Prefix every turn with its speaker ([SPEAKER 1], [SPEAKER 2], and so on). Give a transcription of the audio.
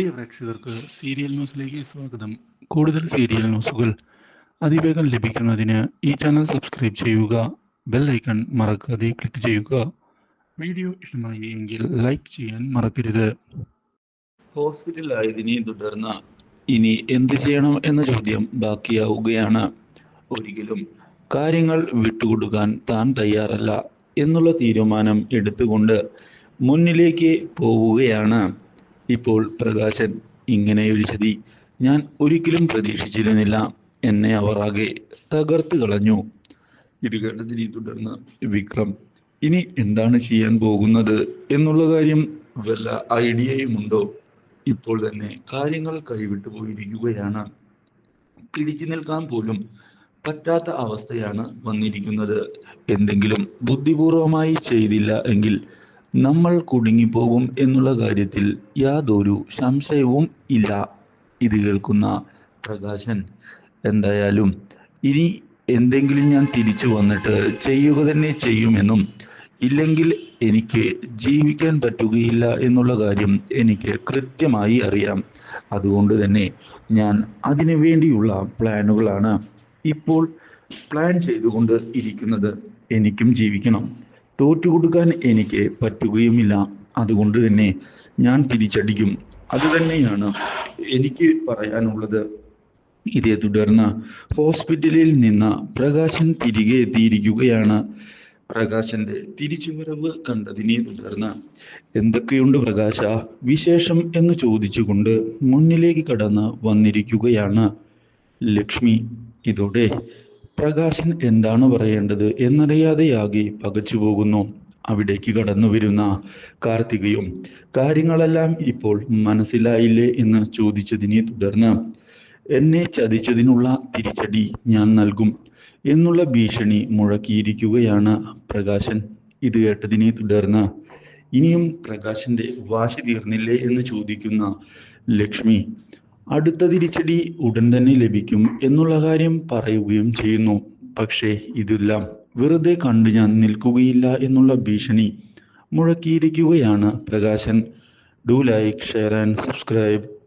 [SPEAKER 1] പ്രിയ പ്രേക്ഷകർക്ക് സീരിയൽ ന്യൂസിലേക്ക് സ്വാഗതം. കൂടുതൽ സീരിയൽ ന്യൂസുകൾ അതിവേഗം ലഭിക്കുന്നതിന് ഈ ചാനൽ സബ്സ്ക്രൈബ് ചെയ്യുക ബെൽ ഐക്കൺ മറക്കാതെ ക്ലിക്ക് ചെയ്യുക. വീഡിയോ ഇഷ്ടമായി എങ്കിൽ ലൈക്ക് ചെയ്യാൻ മറക്കരുത്. ഹോസ്പിറ്റലായതിനെ തുടർന്ന് ഇനി എന്ത് ചെയ്യണം എന്ന ചോദ്യം ബാക്കിയാവുകയാണ്. ഒരിക്കലും കാര്യങ്ങൾ വിട്ടുകൊടുക്കാൻ താൻ തയ്യാറല്ല എന്നുള്ള തീരുമാനം എടുത്തുകൊണ്ട് മുന്നിലേക്ക് പോവുകയാണ്. ഇപ്പോൾ പ്രകാശൻ ഇങ്ങനെയൊരു ചതി ഞാൻ ഒരിക്കലും പ്രതീക്ഷിച്ചിരുന്നില്ല. എന്നെ അവർ ആകെ തകർത്ത് കളഞ്ഞു. ഇത് കേട്ടതിനെ തുടർന്ന് വിക്രം ഇനി എന്താണ് ചെയ്യാൻ പോകുന്നത്? എന്നുള്ള കാര്യം വല്ല ഐഡിയയുമുണ്ടോ ഇപ്പോൾ തന്നെ കാര്യങ്ങൾ കൈവിട്ടു പോയിരിക്കുകയാണ്. പിടിച്ചു നിൽക്കാൻ പോലും പറ്റാത്ത അവസ്ഥയാണ് വന്നിരിക്കുന്നത്. എന്തെങ്കിലും ബുദ്ധിപൂർവമായി ചെയ്തില്ല എങ്കിൽ നമ്മൾ കുടുങ്ങിപ്പോകും എന്നുള്ള കാര്യത്തിൽ യാതൊരു സംശയവും ഇല്ല. ഇത് കേൾക്കുന്ന പ്രകാശൻ എന്തായാലും ഇനി എന്തെങ്കിലും ഞാൻ തിരിച്ചു വന്നിട്ട് ചെയ്യുക തന്നെ ചെയ്യുമെന്നും ഇല്ലെങ്കിൽ എനിക്ക് ജീവിക്കാൻ പറ്റുകയില്ല എന്നുള്ള കാര്യം എനിക്ക് കൃത്യമായി അറിയാം. അതുകൊണ്ട് തന്നെ ഞാൻ അതിനു വേണ്ടിയുള്ള പ്ലാനുകളാണ് ഇപ്പോൾ പ്ലാൻ ചെയ്തുകൊണ്ട് ഇരിക്കുന്നത്. എനിക്കും ജീവിക്കണം. തോറ്റുകൊടുക്കാൻ എനിക്ക് പറ്റുകയുമില്ല. അതുകൊണ്ട് തന്നെ ഞാൻ തിരിച്ചടിക്കും. അത് തന്നെയാണ് എനിക്ക് പറയാനുള്ളത്. ഇതേ തുടർന്ന് ഹോസ്പിറ്റലിൽ നിന്ന് പ്രകാശൻ തിരികെ എത്തിയിരിക്കുകയാണ്. പ്രകാശന്റെ തിരിച്ചുവരവ് കണ്ടതിനെ തുടർന്ന് എന്തൊക്കെയുണ്ട് പ്രകാശ? വിശേഷം? എന്ന് ചോദിച്ചുകൊണ്ട് മുന്നിലേക്ക് കടന്ന് വന്നിരിക്കുകയാണ് ലക്ഷ്മി. ഇതോടെ പ്രകാശൻ എന്താണ് പറയേണ്ടത് എന്നറിയാതെയാകെ പകച്ചു പോകുന്നു. അവിടേക്ക് കടന്നു വരുന്ന കാർത്തികയും കാര്യങ്ങളെല്ലാം ഇപ്പോൾ മനസ്സിലായില്ലേ എന്ന് ചോദിച്ചതിനെ തുടർന്ന് എന്നെ ചതിച്ചതിനുള്ള തിരിച്ചടി ഞാൻ നൽകും എന്നുള്ള ഭീഷണി മുഴക്കിയിരിക്കുകയാണ് പ്രകാശൻ. ഇത് കേട്ടതിനെ തുടർന്ന് ഇനിയും പ്രകാശന്റെ വാശി തീർന്നില്ലേ? എന്ന് ചോദിക്കുന്ന ലക്ഷ്മി അടുത്ത തിരിച്ചടി ഉടൻ തന്നെ ലഭിക്കും എന്നുള്ള കാര്യം പറയുകയും ചെയ്യുന്നു. പക്ഷേ ഇതെല്ലാം വെറുതെ കണ്ട് ഞാൻ നിൽക്കുകയില്ല എന്നുള്ള ഭീഷണി മുഴക്കിയിരിക്കുകയാണ് Prakashan. Do like share and subscribe